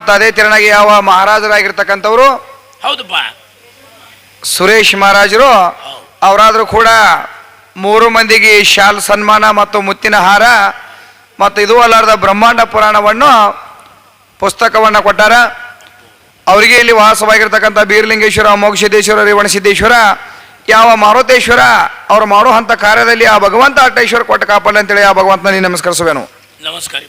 ಅದೇ ತೆರನಾಗಿ ಯಾವ ಮಹಾರಾಜರಾಗಿರ್ತಕ್ಕಂಥವ್ರು? ಹೌದಪ್ಪ. ಸುರೇಶ್ ಮಹಾರಾಜರು ಅವರಾದರೂ ಕೂಡ ಮೂರು ಮಂದಿಗೆ ಶಾಲ್ ಸನ್ಮಾನ ಮತ್ತು ಮುತ್ತಿನ ಹಾರ ಮತ್ತು ಇದು ಅಲ್ಲಾರ್ದ ಬ್ರಹ್ಮಾಂಡ ಪುರಾಣವನ್ನು ಪುಸ್ತಕವನ್ನು ಕೊಟ್ಟಾರ. ಅವರಿಗೆ ಇಲ್ಲಿ ವಾಸವಾಗಿರ್ತಕ್ಕಂಥ ಬೀರಲಿಂಗೇಶ್ವರ ಮೋಕ್ಷದೇಶ್ವರ ರೇವಣಸಿದ್ದೇಶ್ವರ ಯಾವ ಮಾರುತೇಶ್ವರ ಅವ್ರು ಮಾಡುವಂಥ ಕಾರ್ಯದಲ್ಲಿ ಆ ಭಗವಂತ ಅಟ್ಟೇಶ್ವರ ಕೊಟ್ಟ ಕಾಪಾಡಲಿ ಅಂತೇಳಿ ಆ ಭಗವಂತನ ನಮಸ್ಕರಿಸುವೆನು. ನಮಸ್ಕರಿಸುವೇನು ನಮಸ್ಕಾರ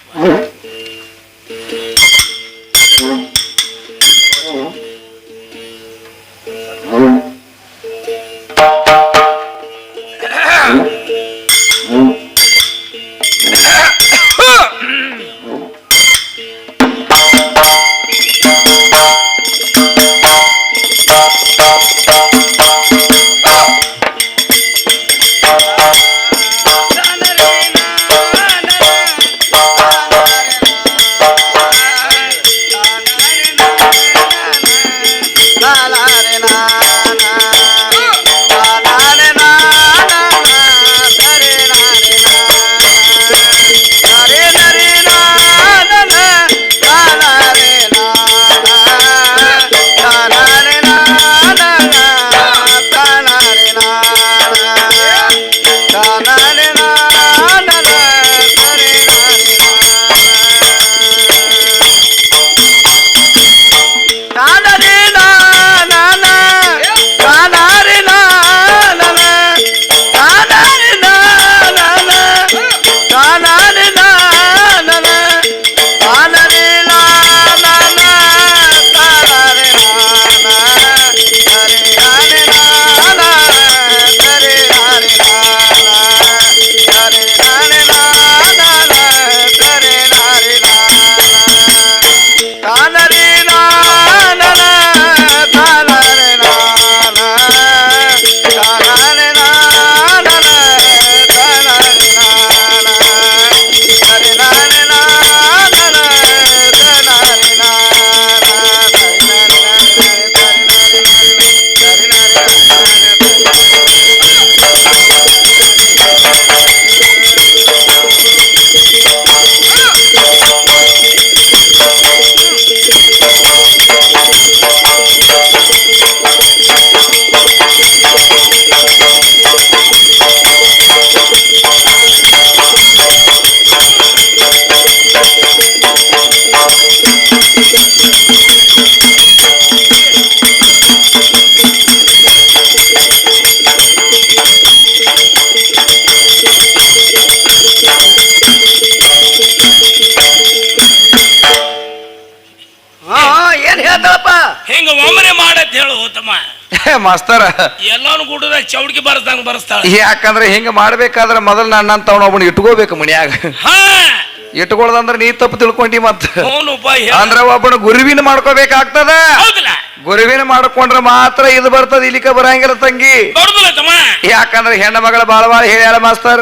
ಮಾಸ್ತರ. ಎಲ್ಲಾನು ಗುಡ್ಡದಾಗ ಚೌಡ್ಕಿ ಬರ್ಸ್ದಂಗ ಬರ್ಸ್ತಾಳ. ಯಾಕಂದ್ರೆ ಹಿಂಗ ಮಾಡ್ಬೇಕಾದ್ರೆ ಮೊದಲು ನನ್ನ ತವನ ಒಬ್ಬನ ಇಟ್ಕೋಬೇಕು ಮನ್ಯಾಗ. ಹಾ. ಇಟ್ಕೊಳ್ದಂದ್ರೆ ನೀ ತಪ್ಪು ತಿಳ್ಕೊಂಡಿ ಮತ್ತ. ಅಂದ್ರ ಒಬ್ಬನ ಗುರುವಿನ ಮಾಡ್ಕೋಬೇಕಾಗ್ತದ? ಗುರುವಿನ ಮಾಡ್ಕೊಂಡ್ರೆ ಮಾತ್ರ ಇದು ಬರ್ತದ ಇಲ್ಲಿಕ ಬರಂಗಿಲ್ಲ ತಂಗಿ. ಯಾಕಂದ್ರೆ ಹೆಣ್ಣ ಮಗಳ ಬಾಳ ಬಾಳ ಹೇಳ್ಯಾಳ ಮಾಸ್ತರ್.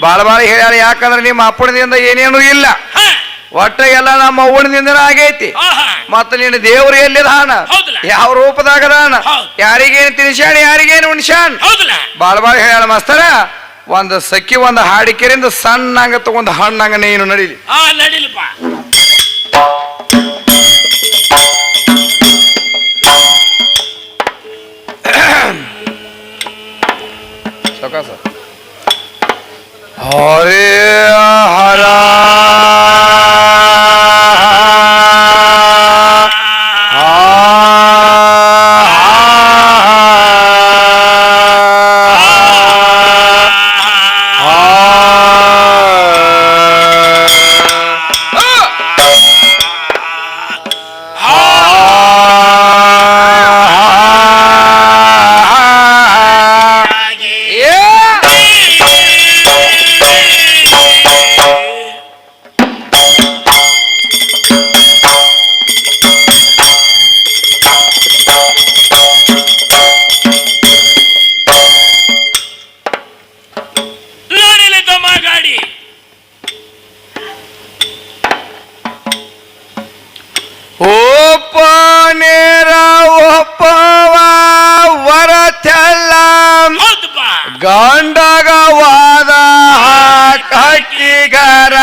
ಬಾಳ ಬಾಳ ಹೇಳ್ಯಾಳ ಯಾಕಂದ್ರೆ ನಿಮ್ಮ ಅಪ್ಪಣದಿಂದ ಏನೇನು ಇಲ್ಲ. ಒಟ್ಟ ಎಲ್ಲ ನಮ್ಮ ಅವ್ವನದಿಂದ ಆಗೈತಿ. ಮತ್ತ ನೀನು ದೇವ್ರು ಎಲ್ಲಿದಾನ? ಯಾವ ರೂಪದಾಗದಾನ? ಹೌದ್. ಯಾರಿಗೇನು ತಿನ್ಸಾಣ ಯಾರಿಗೇನು ಉಣ್ಸಾನ್ ಬಾಳ ಬಾಳ ಹೇಳ ಮಾಸ್ತರ ಒಂದು ಸಕ್ಕಿ ಒಂದು ಹಾಡಿಕೆರಿಂದ ಸಣ್ಣಂಗ ತಗೊಂಡ್ ಹಣ್ಣಂಗ ನೀನು ನಡೀಲಿ. ಹರೇ ಹರ. ಹೌದಪ್ಪ ಹಾಕಿಗರ ವಾದ ಕಟ್ಟಿಗರ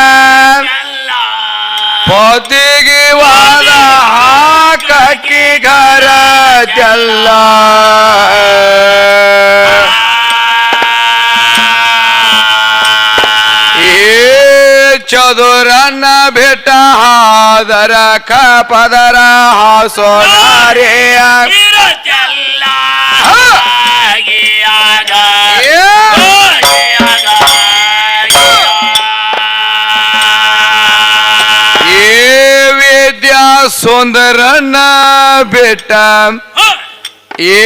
ಎಲ್ಲ ಪತಿಗೆ ವಾದ ತೆಲ್ಲ ಏ ಚದುರನ್ನ ಬೆಟ್ಟ ಹಾದರ ಕಪದರ ಹಾಸೋನಾರೆಯ ವಿದ್ಯಾ ಸುಂದರನ್ನ ಬೆಟ್ಟ ಏ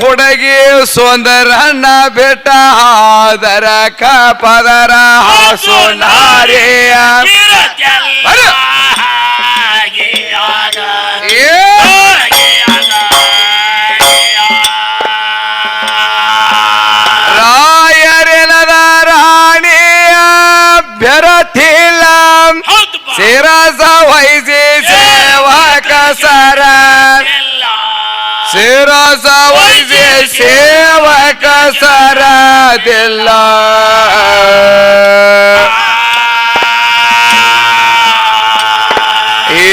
ಹುಡುಗಿ ಸುಂದರನ್ನ ಬೆಟ್ಟ ಹಾದರ ಕಪದರ. ಆಗಿಯಾಗ. ಏ ಸೇವಕ ಸರದಿಲ್ಲ. ಏ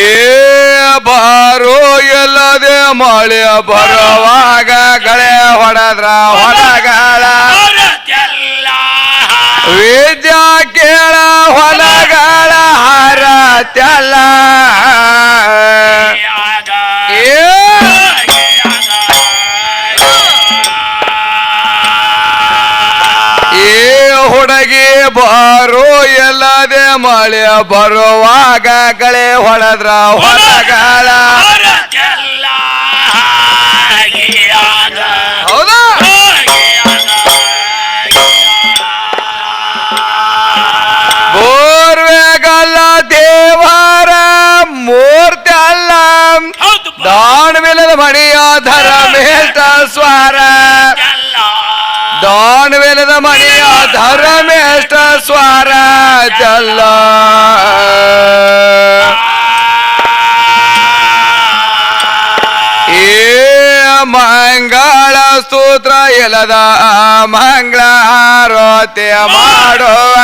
ಬಾರೋ ಎಲ್ಲದೆ ಮಳೆ ಬರುವಾಗ ಗಳೆ ಹೊಡೆದ್ರ ಹೊಲಗಳ. ವಿದ್ಯಾ ಕೇಳ ಹೊಲಗಳ ಹಾರ ಮಳೆ ಬರುವಾಗ ಗಳೆ ಹೊಳದ್ರ ಹೊಲಗಳ. ಹೌದಾ? ಬೋರ್ವೆಗಲ್ಲ ದೇವರ ಮೂರ್ತಿ ಅಲ್ಲ. ದಾಣವಿಲ್ಲದ ಮಣಿಯ ಧರ ಮೇಲ್ತ ಸ್ವರ. ಎಲ್ಲ. ಮನೆಯ ಧರ್ಮೇಷ್ಟ ಧರ ಸ್ವರ ಜಲ್ಲ ಮಂಗಳ ಸ್ತೋತ್ರ ಎಲದ ಆರೋತ್ಯ ಮಾಡುವ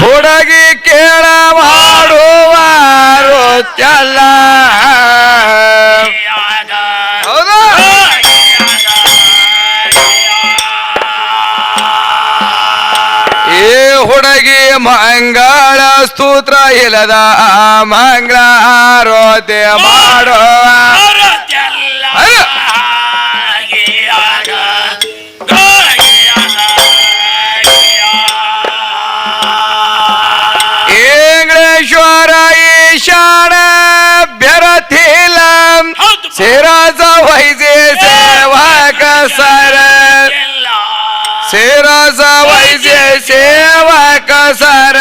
ಹುಡುಗಿ ಕೇಳ ಮಾಡುವ ರುಚಲ್ಲ ಹುಡುಗಿ ಮಂಗಳ ಸ್ತೋತ್ರ ಇಲ್ಲದ ಮಾಡುವ ಹೊರತೆಲ್ಲ ಅಯ್ಯ. ಆಗಿಯಾಗ. ಇಂಗ್ಲೇಶ್ವರ ಈಶಾನ ಬೆರತಿಲ್ಲ ಹೌದು. ವಹಿಸಿ ಸೇವಕ ಸರ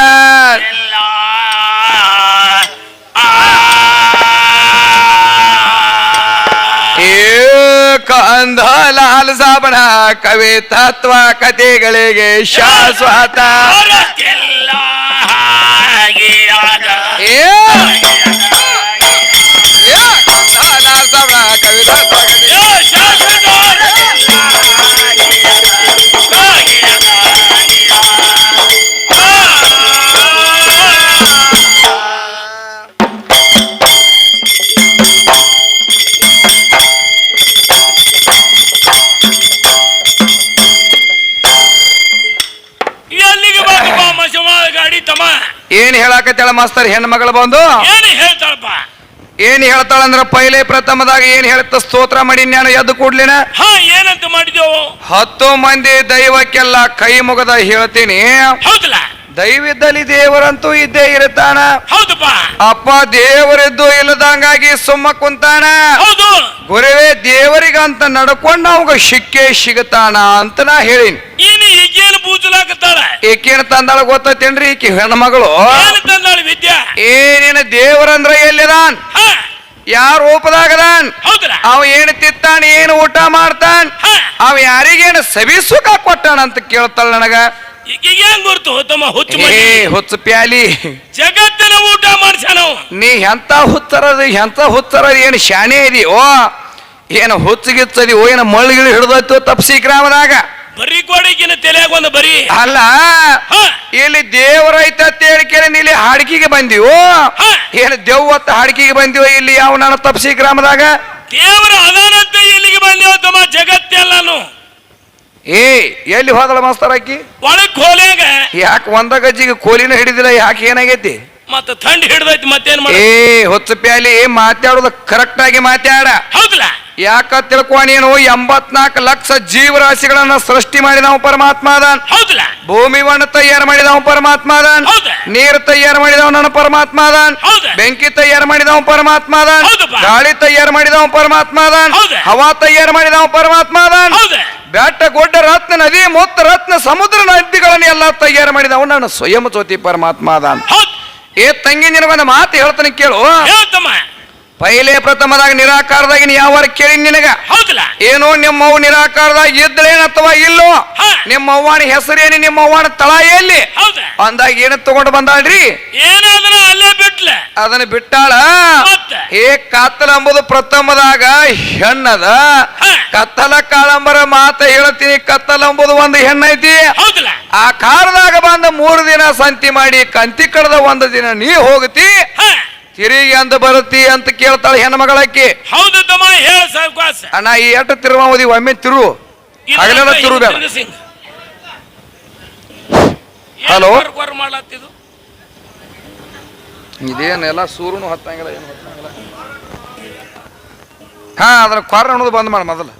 ಎಲ್ಲ. ಏ ಕಂದ ಲಾಲ್ ಸಾಬಣ ಕವಿ ತತ್ವ ಕಥೆಗಳಿಗೆ ಶಾಶ್ವತ. ಏ ಹೇಳಕತ್ತೇಳ ಮಾಸ್ತರ್ ಹೆಣ್ಮಗಳು ಬಂದು? ಏನು ಹೇಳ್ತಾಳಪ್ಪ? ಏನ್ ಹೇಳ್ತಾಳಂದ್ರ ಪೈಲೆ ಪ್ರಥಮದಾಗ ಏನ್ ಹೇಳ್ತ ಸ್ತೋತ್ರ ಮಾಡಿ ನಾನು ಎದ್ದು ಕೂಡ್ಲಿನ? ಹಾ ಏನಂತ ಮಾಡಿದೆವು? ಹತ್ತು ಮಂದಿ ದೈವಕ್ಕೆಲ್ಲ ಕೈ ಮುಗದ ಹೇಳ್ತೀನಿ. ಹೌದಲ್ಲ? ದೈವಿದ್ದಲ್ಲಿ ದೇವರಂತೂ ಇದ್ದೇ ಇರುತ್ತಾನ. ಹೌದಪ್ಪ? ಅಪ್ಪ ದೇವರಿದ್ದು ಇಲ್ಲದಂಗಾಗಿ ಸುಮ್ಮ ಕುಂತಾನ. ಹೌದು. ಗುರುವೇ ದೇವರಿಗಂತ ನಡ್ಕೊಂಡು ಅವಾಗ ಶಿಕ್ಕೆ ಸಿಗತಾನ ಅಂತ ನಾ ಹೇಳಿನಿ. ಏನು ಈಗೇನು ಈಕೇನ್ ತಂದಾಳ ಗೊತ್ತೇನ್ರಿ ಈಕಿ ಹೆಣ್ಮಗಳು? ತಂದಾಳ ವಿದ್ಯಾ? ಏನೇನ ದೇವರಂದ್ರ ಎಲ್ಲಿದಾನ್? ಯಾರ ರೂಪದಾಗದಾನ್? ಅವ ಏನ್ ತಿತ್ತಾನ ಏನು ಊಟ ಮಾಡ್ತಾನ್? ಅವ ಯಾರಿಗೇನು ಸವಿ ಸುಖ ಕೊಟ್ಟಾನ ಅಂತ ಕೇಳ್ತಾಳ ನನಗ. ಗುರ್ತು? ತಮ್ಮ ಹುಚ್ಚು ಹುಚ್ಚ ಪ್ಯಾಲಿ. ಜಗತ್ತಿನ ಊಟ ಮಾಡ್ಸ್ಯಾನ ಅವ. ನೀ ಎಂತ ಹುಚ್ಚರದ ಎಂತ ಹುಚ್ಚರದ ಏನು ಶಾಣೆ ಓ ಏನು ಹುಚ್ಚಗಿಚ್ಚದಿ ಓ ಏನು ಮಳ್ಳಿಗಿಳಿ ಹಿಡ್ದೋಯ್ತು ತಪ್ಸಿ ಗ್ರಾಮದಾಗ? ಬರೀ ಗೋಡಿಗಿನ ತಲೆಯಾಗ ಒಂದು ಬರಿ. ಅಲ್ಲ ಇಲ್ಲಿ ದೇವರೈತ ನೀ ಇಲ್ಲಿ ಹಾಡ್ಕಿಗೆ ಬಂದಿವು. ಏನು ದೇವತ್ತ ಹಾಡ್ಕಿಗೆ ಬಂದಿವು ಇಲ್ಲಿ ಯಾವ ನಾನು ತಪ್ಸಿ ಗ್ರಾಮದಾಗ? ದೇವರ ಅದಾನಂತ ಇಲ್ಲಿಗೆ ಬಂದೇವ ತಮ್ಮ ಜಗತ್ತೆಲ್ಲಾನು ಏ ಎಲ್ಲಿ ಹೋದಳ ಮಾಸ್ತರ್ ಆಕಿ ಒಳಗ್ ಕೋಲಿಯಾಗ. ಯಾಕೆ ಒಂದ ಗಜ್ಜಿಗೆ ಕೋಲಿನ ಹಿಡಿದಿಲ್ಲ ಯಾಕೆ ಏನಾಗೈತಿ? ಮತ್ತ ಥಂಡ್ ಹಿಡ್ದೈತಿ ಮತ್ತೇನ್ ಮಾಡ ಏ ಹೊಚ್ಚ ಪ್ಯಾಲಿ ಮಾತಾಡೋದು ಕರೆಕ್ಟ್ ಆಗಿ ಮಾತಾಡ. ಹೌದಲ್ಲ ಯಾಕ ತಿಳ್ಕೊ ನೀನು ಎಂಬತ್ನಾಲ್ಕು ಲಕ್ಷ ಜೀವರಾಶಿಗಳನ್ನ ಸೃಷ್ಟಿ ಮಾಡಿದವ ಪರಮಾತ್ಮ ಅದಾನ್. ಹೌದಲ್ಲ ಭೂಮಿವನ್ನ ತಯಾರು ಮಾಡಿದವ ಪರಮಾತ್ಮ ಅದಾನ್. ಹೌದ? ನೀರು ತಯಾರು ಮಾಡಿದವ ನನ್ನ ಪರಮಾತ್ಮ ಅದಾನ್. ಹೌದಾ? ಬೆಂಕಿ ತಯಾರು ಮಾಡಿದವ ಪರಮಾತ್ಮ ಅದಾನ್. ಹೌದಪ್ಪ. ಗಾಳಿ ತಯಾರು ಮಾಡಿದವ ಪರಮಾತ್ಮ ಅದಾನ್. ಹೌದಾ? ಹವಾ ತಯಾರು ಮಾಡಿದವ ಪರಮಾತ್ಮ ಅದಾನ್. ಹೌದಾ? ಬೆಟ್ಟ ಗೊಡ್ಡ ರತ್ನ ನದಿ ಮೊತ್ತ ರತ್ನ ಸಮುದ್ರ ನದಿಗಳನ್ನ ಎಲ್ಲ ತಯಾರು ಮಾಡಿದವ ನನ್ನ ಸ್ವಯಂ ಜ್ಯೋತಿ ಪರಮಾತ್ಮ ಅದಾನ್. ಹೌದ್? ಏ ತಂಗಿ ನಿನಗೊಂದು ಮಾತು ಹೇಳ್ತಾನೆ ಕೇಳು. ಹೇಳ್ತಮ್ಮ. ಪೈಲೆ ಪ್ರಥಮದಾಗ ನಿರಾಕಾರದಾಗ ನೀ ಯಾವ ಕೇಳಿ ನಿನಗ? ಹೌದಲ್ಲ? ಏನೋ ನಿಮ್ಮವ್ವ ನಿರಾಕಾರದಾಗ ಇದ್ದಳೇನ ಅಥವಾ ಇಲ್ಲೋ. ನಿಮ್ಮ ಅವ್ವನ ಹೆಸರೇನು ನಿಮ್ಮ ಅವ್ವನ ತಳ ಎಲ್ಲಿ? ಅಂದಾಗ ಏನ ತಗೊಂಡು ಬಂದಾಳ್ರಿ? ಏನಾದ್ರ ಅಲ್ಲೇ ಬಿಟ್ಲ. ಅದನ್ನ ಬಿಟ್ಟಾಳ? ಏ ಕತ್ತಲ ಅಂಬುದು ಪ್ರಥಮದಾಗ ಹೆಣ್ಣದ. ಕತ್ತಲ ಕಾಳಂಬರ ಮಾತ ಹೇಳ್ತೀನಿ ಕತ್ತಲ ಅಂಬುದು ಒಂದು ಹೆಣ್ಣೈತಿ. ಆ ಕಾರದಾಗ ಬಂದ ಮೂರು ದಿನ ಸಂತಿ ಮಾಡಿ ಕಂತಿ ಕಡದ ಒಂದು ದಿನ ನೀ ಹೋಗತಿ. ತಿರುಗಿ ಅಂತ ಬರುತ್ತಿ ಅಂತ ಕೇಳ್ತಾಳೆ ಹೆಣ್ಣು ಹೌದು ತಮ್ಮ ಹೇಳ ಅಣ್ಣ ಈ ಎಟ್ಟು ತಿರುವಾವದಿ ಒಮ್ಮೆ ತಿರು. ಹಗಲೆಲ್ಲ ತಿರುಬೇಡ. ಹಲೋ? Hello? ಮಾಡ್ಲತ್ತಿದು ಇದೇನೆಲ್ಲ ಸೂರ್ಯನು ಹತ್ತಂಗಿಲ್ಲ ಏನು ಹತ್ತಂಗಿಲ್ಲ. ಹಾ ಅದ್ರ ಕೊರ ಅನ್ನೋದು ಬಂದ್ ಮಾಡ ಮೊದಲು.